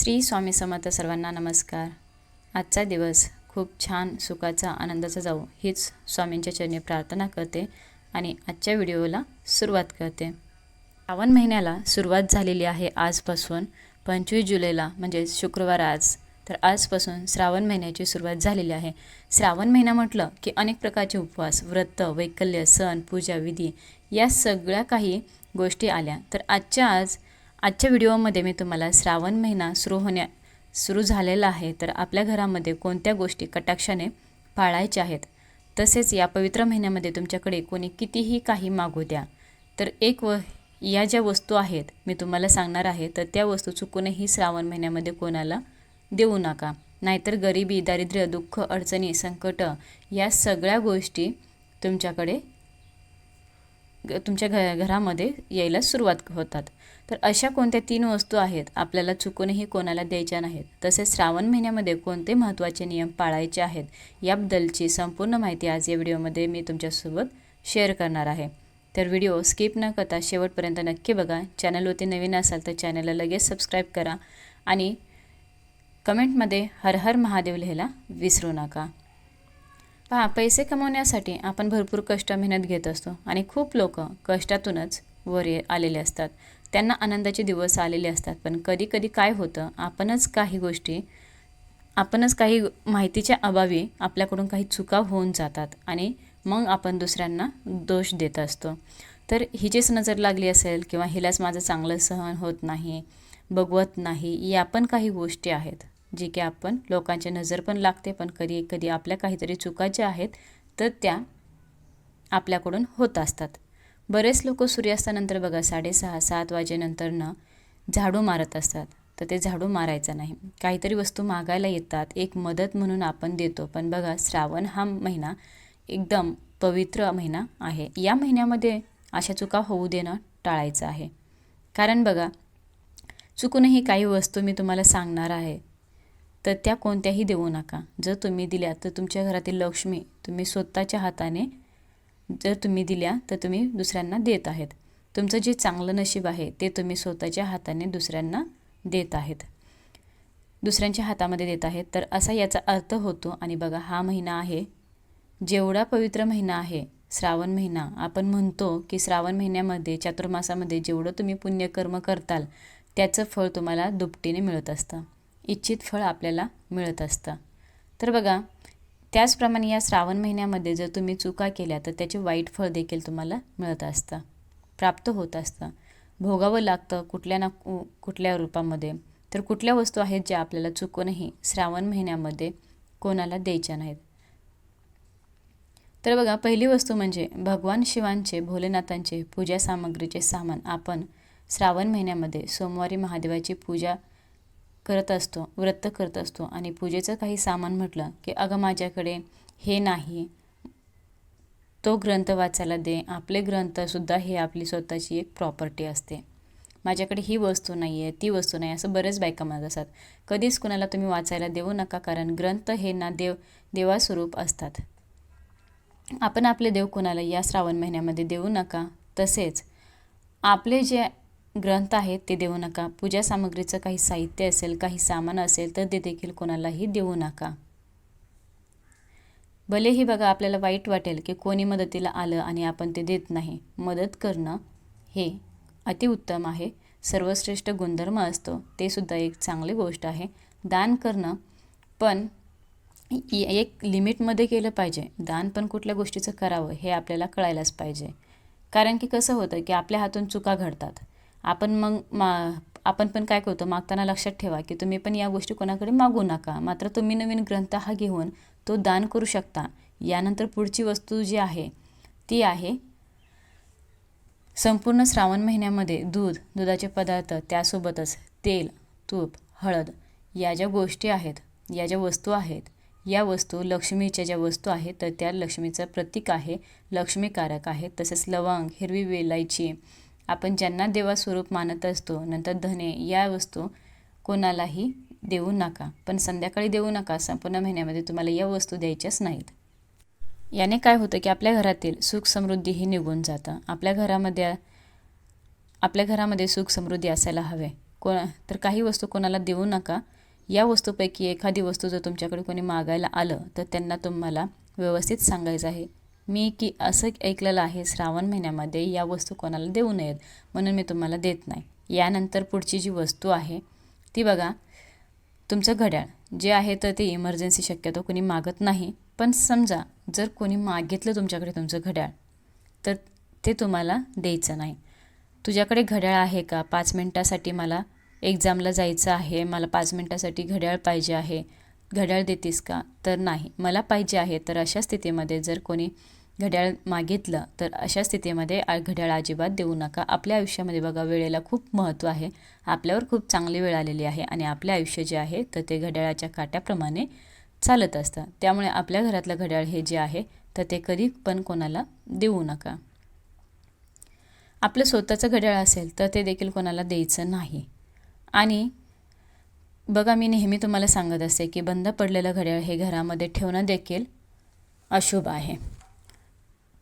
श्री स्वामी समर्थ सर्वांना नमस्कार. आजचा दिवस खूप छान सुखाचा आनंदाचा जाऊ हीच स्वामींच्या चरणी प्रार्थना करते आणि आजच्या व्हिडिओला सुरुवात करते. श्रावण महिन्याला सुरुवात झालेली आहे आजपासून पंचवीस जुलैला म्हणजे शुक्रवार आज. तर आजपासून श्रावण महिन्याची सुरुवात झालेली आहे. श्रावण महिना म्हटलं की अनेक प्रकारचे उपवास व्रत वैकल्य सण पूजा विधी या सगळ्या काही गोष्टी आल्या. तर आजच्या आज आजच्या व्हिडिओमध्ये मी तुम्हाला श्रावण महिना सुरू होण्या सुरू झालेला आहे तर आपल्या घरामध्ये कोणत्या गोष्टी कटाक्षाने पाळायच्या आहेत? तसेच या पवित्र महिन्यामध्ये तुमच्याकडे कोणी कितीही काही मागू द्या तर एक व या ज्या वस्तू आहेत मी तुम्हाला सांगणार आहे तर त्या वस्तू चुकूनही श्रावण महिन्यामध्ये कोणाला देऊ नका. नाहीतर गरिबी दारिद्र्य दुःख अडचणी संकट या सगळ्या गोष्टी तुमच्याकडे तुमच्या घ घरामध्ये यायला सुरुवात होतात. तर अशा कोणत्या तीन वस्तू आहेत? आपल्याला चुकूनही कोणाला द्यायच्या नाहीत. तसेच श्रावण महिन्यामध्ये कोणते महत्त्वाचे नियम पाळायचे आहेत? याबद्दलची संपूर्ण माहिती आज या व्हिडिओमध्ये मी तुमच्यासोबत शेअर करणार आहे. तर व्हिडिओ स्किप न करता शेवटपर्यंत नक्की बघा. चॅनलवरती नवीन असाल तर चॅनलला लगेच सबस्क्राईब करा आणि कमेंटमध्ये हर हर महादेव लिहायला विसरू नका. पहा पैसे कमवण्यासाठी आपण भरपूर कष्ट मेहनत घेत असतो आणि खूप लोक कष्टातूनच वर ये- आलेले असतात. त्यांना आनंदाचे दिवस आलेले असतात. पण कधी कधी काय होतं आपणच काही गोष्टी आपणच काही माहितीच्या अभावी आपल्याकडून काही चुका होऊन जातात आणि मग आपण दुसऱ्यांना दोष देत असतो. तर हिचीच नजर लागली असेल किंवा हिलाच माझं चांगलं सहन होत नाही बघवत नाही या पण काही गोष्टी आहेत. जी की आपण लोकांच्या नजर पण लागते पण कधी कधी आपल्या काहीतरी चुका ज्या आहेत तर त्या आपल्याकडून होत असतात. बरेच लोक सूर्यास्तानंतर बघा साडेसहा सात वाजेनंतरनं झाडू मारत असतात. तर ते झाडू मारायचं नाही. काहीतरी वस्तू मागायला येतात. एक मदत म्हणून आपण देतो. पण बघा श्रावण हा महिना एकदम पवित्र महिना आहे. या महिन्यामध्ये अशा चुका होऊ देणं टाळायचं आहे. कारण बघा चुकूनही काही वस्तू मी तुम्हाला सांगणार आहे. तर त्या कोणत्याही देऊ नका. जर तुम्ही दिल्या तर तुमच्या घरातील लक्ष्मी तुम्ही स्वतःच्या हाताने जर तुम्ही दिल्या तर तुम्ही दुसऱ्यांना देत आहेत. तुमचं जे चांगलं नशीब आहे ते तुम्ही स्वतःच्या हाताने दुसऱ्यांना देत आहेत. दुसऱ्यांच्या हातामध्ये देत आहेत. तर असा याचा अर्थ होतो आणि बघा हा महिना आहे जेवढा पवित्र महिना आहे श्रावण महिना आपण म्हणतो की श्रावण महिन्यामध्ये चातुर्मासामध्ये जेवढं तुम्ही पुण्यकर्म करताल त्याचं फळ तुम्हाला दुपटीने मिळत असतं. इच्छित फळ आपल्याला मिळत असतं. तर बघा त्याचप्रमाणे या श्रावण महिन्यामध्ये जर तुम्ही चुका केल्या तर त्याचे वाईट फळ देखील तुम्हाला मिळत असतं. प्राप्त होत असतं. भोगावं लागतं कुठल्या ना कुठल्या रूपामध्ये. तर कुठल्या वस्तू आहेत ज्या आपल्याला चुकूनही श्रावण महिन्यामध्ये कोणाला द्यायच्या नाहीत? तर बघा पहिली वस्तू म्हणजे भगवान शिवांचे भोलेनाथांचे पूजा सामग्रीचे सामान आपण श्रावण महिन्यामध्ये सोमवारी महादेवाची पूजा करत असतो व्रत करत असतो आणि पूजेचं काही सामान म्हटलं की अगं माझ्याकडे हे नाही. तो ग्रंथ वाचायला दे. आपले ग्रंथसुद्धा हे आपली स्वतःची एक प्रॉपर्टी असते. माझ्याकडे ही वस्तू नाही आहे ती वस्तू नाही. असं बरेच बायका म्हणत असतात. कधीच कुणाला तुम्ही वाचायला देऊ नका कारण ग्रंथ हे ना देव देवास्वरूप असतात. आपण आपले देव कोणाला या श्रावण महिन्यामध्ये देऊ नका. तसेच आपले जे ग्रंथ आहेत ते देऊ नका. पूजा सामग्रीचं काही साहित्य असेल काही सामान असेल तर ते देखील कोणालाही देऊ नका. भलेही बघा आपल्याला वाईट वाटेल की कोणी मदतीला आलं आणि आपण ते देत नाही. मदत करणं हे अतिउत्तम आहे. सर्वश्रेष्ठ गुणधर्म असतो. ते सुद्धा एक चांगली गोष्ट आहे. दान करणं पण इ- एक लिमिटमध्ये केलं पाहिजे. दान पण कुठल्या गोष्टीचं करावं हे आपल्याला कळायलाच पाहिजे. कारण की कसं होतं की आपल्या हातून चुका घडतात. आपण मग मा आपण पण काय करतो मागताना लक्षात ठेवा की तुम्ही पण या गोष्टी कोणाकडे मागू नका. मात्र तुम्ही नवीन ग्रंथ हा घेऊन तो दान करू शकता. यानंतर पुढची वस्तू जी आहे ती आहे संपूर्ण श्रावण महिन्यामध्ये दूध दुधाचे पदार्थ त्यासोबतच तेल तूप हळद या ज्या गोष्टी आहेत या ज्या वस्तू आहेत या वस्तू लक्ष्मीच्या ज्या वस्तू आहेत तर त्या लक्ष्मीचं प्रतीक आहे लक्ष्मीकारक आहे. तसेच लवंग हिरवी वेलायची आपण ज्यांना देवास्वरूप मानत असतो नंतर धने या वस्तू कोणालाही देऊ नका. पण संध्याकाळी देऊ नका संपूर्ण महिन्यामध्ये तुम्हाला या वस्तू द्यायच्याच नाहीत. याने काय होतं की आपल्या घरातील सुख समृद्धी ही निघून जातं. आपल्या घरामध्ये आपल्या घरामध्ये सुख समृद्धी असायला हवे. को तर काही वस्तू कोणाला देऊ नका. या वस्तूपैकी एखादी वस्तू जर तुमच्याकडे कोणी मागायला आलं तर त्यांना तुम्हाला व्यवस्थित सांगायचं आहे. मी की असं ऐकलेलं आहे श्रावण महिन्यामध्ये या वस्तू कोणाला देऊ नयेत म्हणून मी तुम्हाला देत नाही. यानंतर पुढची जी वस्तू आहे ती बघा. तुमचं घड्याळ. जे आहे तर ते इमर्जन्सी शक्यतो कोणी मागत नाही पण समजा जर कोणी मागितलं तुमच्याकडे तुमचं घड्याळ तर ते तुम्हाला द्यायचं नाही. तुझ्याकडे घड्याळ आहे का? पाच मिनटासाठी मला एक्झामला जायचं आहे मला पाच मिनटासाठी घड्याळ पाहिजे आहे. घड्याळ देतीस का? तर नाही. मला पाहिजे आहे. तर अशा स्थितीमध्ये जर कोणी घड्याळ मागितलं तर अशा स्थितीमध्ये घड्याळ अजिबात देऊ नका. आपल्या आयुष्यामध्ये बघा वेळेला खूप महत्त्व आहे. आपल्यावर खूप चांगली वेळ आलेली आहे आणि आपले आयुष्य जे आहे तर ते घड्याळाच्या काट्याप्रमाणे चालत असतं. त्यामुळे आपल्या घरातलं घड्याळ हे जे आहे तर ते कधी पण कोणाला देऊ नका. आपलं स्वतःचं घड्याळ असेल तर ते देखील कोणाला द्यायचं नाही. आणि बघा मी नेहमी तुम्हाला सांगत असते की बंद पडलेलं घड्याळ हे घरामध्ये ठेवणं देखील अशुभ आहे.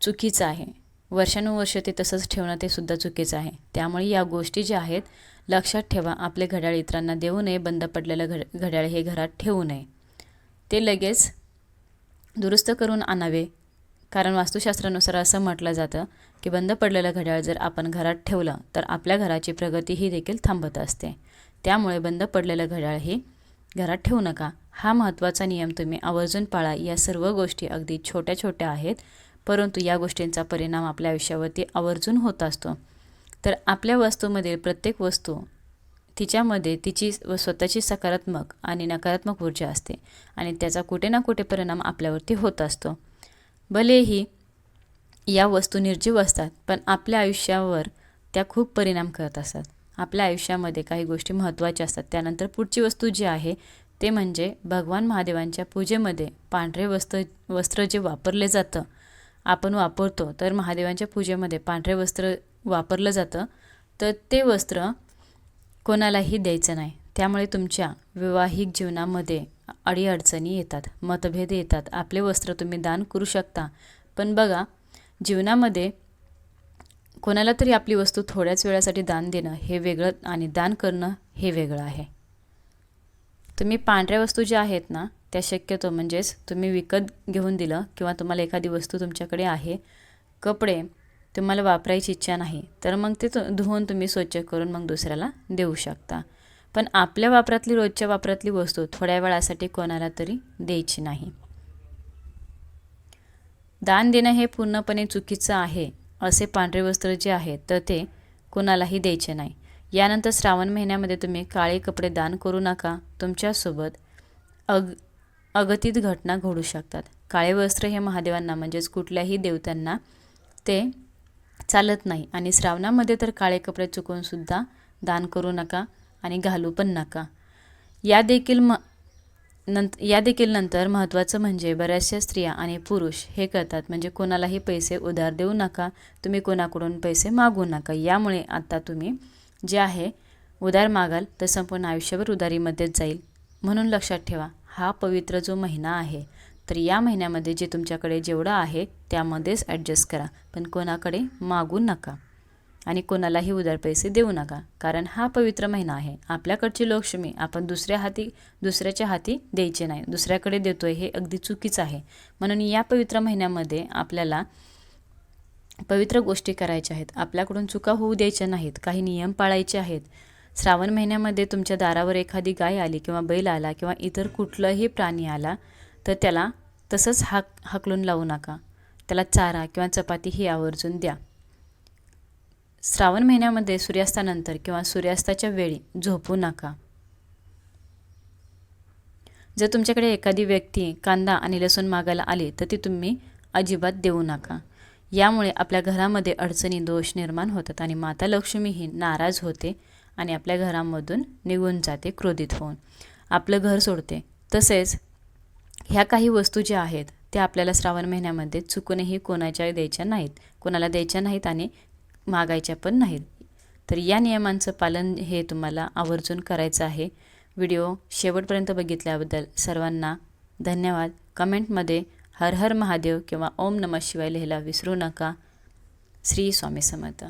चुकीचं आहे. वर्षानुवर्ष ते तसंच ठेवणं ते सुद्धा चुकीचं आहे. त्यामुळे या गोष्टी ज्या आहेत लक्षात ठेवा आपले घड्याळ इतरांना देऊ नये बंद पडलेलं घड घड्याळ हे घरात ठेवू नये. ते लगेच दुरुस्त करून आणावे. कारण वास्तुशास्त्रानुसार असं म्हटलं जातं की बंद पडलेलं घड्याळ जर आपण घरात ठेवलं तर आपल्या घराची प्रगती ही देखील थांबत असते. त्यामुळे बंद पडलेलं घड्याळ हे घरात ठेवू नका. हा महत्त्वाचा नियम तुम्ही आवर्जून पाळा. या सर्व गोष्टी अगदी छोट्या छोट्या आहेत. परंतु या गोष्टींचा परिणाम आपल्या आयुष्यावरती आवर्जून होत असतो. तर आपल्या वस्तूमधील प्रत्येक वस्तू तिच्यामध्ये तिची व स्वतःची सकारात्मक आणि नकारात्मक ऊर्जा असते आणि त्याचा कुठे ना कुठे परिणाम आपल्यावरती होत असतो. भलेही या वस्तू निर्जीव असतात पण आपल्या आयुष्यावर त्या खूप परिणाम करत असतात. आपल्या आयुष्यामध्ये काही गोष्टी महत्त्वाच्या असतात त्यानंतर पुढची वस्तू जी आहे ते म्हणजे भगवान महादेवांच्या पूजेमध्ये पांढरे वस्त्र वस्त्र जे वापरले जातं आपण वापरतो. तर महादेवांच्या पूजेमध्ये पांढरे वस्त्र वापरलं जातं. तर ते वस्त्र कोणालाही द्यायचं नाही. त्यामुळे तुमच्या वैवाहिक जीवनामध्ये अडीअडचणी येतात. मतभेद येतात. आपले वस्त्र तुम्ही दान करू शकता. पण बघा जीवनामध्ये कोणाला तरी आपली वस्तू थोड्याच वेळासाठी दान देणं हे वेगळं आणि दान करणं हे वेगळं आहे. तुम्ही पांढऱ्या वस्तू ज्या आहेत ना त्या शक्यतो म्हणजेच तुम्ही विकत घेऊन दिलं किंवा तुम्हाला एखादी वस्तू तुमच्याकडे आहे कपडे तुम्हाला वापरायची इच्छा नाही तर मग ते धुवून तुम्ही स्वच्छ करून मग दुसऱ्याला देऊ शकता. पण आपल्या वापरातली रोजच्या वापरातली वस्तू थोड्या वेळासाठी कोणाला तरी द्यायची नाही. दान देणं हे पूर्णपणे चुकीचं आहे असे पांढरे वस्त्र जे आहे तर ते कोणालाही द्यायचे नाही. यानंतर श्रावण महिन्यामध्ये तुम्ही काळे कपडे दान करू नका तुमच्यासोबत. अग अगतित घटना घडू शकतात. काळे वस्त्र हे महादेवांना म्हणजेच कुठल्याही देवतांना ते चालत नाही. आणि श्रावणामध्ये तर काळे कपडे चुकूनसुद्धा दान करू नका आणि घालू पण नका. या देखील म नंत या देखील नंतर महत्त्वाचं म्हणजे बऱ्याचशा स्त्रिया आणि पुरुष हे करतात. म्हणजे कोणालाही पैसे उधार देऊ नका तुम्ही कोणाकडून पैसे मागू नका. यामुळे आत्ता तुम्ही जे आहे उधार मागाल तर संपूर्ण आयुष्यभर उधारीमध्येच जाईल. म्हणून लक्षात ठेवा. हा पवित्र जो महिना आहे तर या महिन्यामध्ये जे तुमच्याकडे जेवढं आहे त्यामध्येच ॲडजस्ट करा. पण कोणाकडे? मागू नका. आणि कोणालाही उधार पैसे देऊ नका. कारण हा पवित्र महिना आहे. आपल्याकडची लक्ष्मी आपण दुसऱ्या हाती दुसऱ्याच्या हाती द्यायचे नाही. दुसऱ्याकडे देतोय हे अगदी चुकीचं आहे. म्हणून या पवित्र महिन्यामध्ये आपल्याला पवित्र गोष्टी करायच्या आहेत. आपल्याकडून चुका होऊ द्यायच्या नाहीत. काही नियम पाळायचे आहेत. श्रावण महिन्यामध्ये तुमच्या दारावर एखादी गाय आली किंवा बैल आला किंवा इतर कुठलंही प्राणी आला तर त्याला तसंच हाक हाकलून लावू नका. त्याला चारा किंवा चपाती ही आवर्जून द्या. श्रावण महिन्यामध्ये सूर्यास्तानंतर किंवा सूर्यास्ताच्या वेळी झोपू नका. जर तुमच्याकडे एखादी व्यक्ती कांदा आणि लसूण मागायला आली तर ती तुम्ही अजिबात देऊ नका. यामुळे आपल्या घरामध्ये अडचणी दोष निर्माण होतात आणि माता लक्ष्मी ही नाराज होते आणि आपल्या घरामधून निघून जाते क्रोधित होऊन. आपलं घर सोडते. तसेच ह्या काही वस्तू ज्या आहेत त्या आपल्याला श्रावण महिन्यामध्ये चुकूनही कोणाच्या द्यायच्या नाहीत. कोणाला द्यायच्या नाहीत आणि मागायच्या पण नाहीत. तर या नियमांचं पालन हे तुम्हाला आवर्जून करायचं आहे. व्हिडिओ शेवटपर्यंत बघितल्याबद्दल सर्वांना धन्यवाद. कमेंटमध्ये हर हर महादेव किंवा ओम नमः शिवाय लिहायला विसरू नका. श्री स्वामी समर्थ.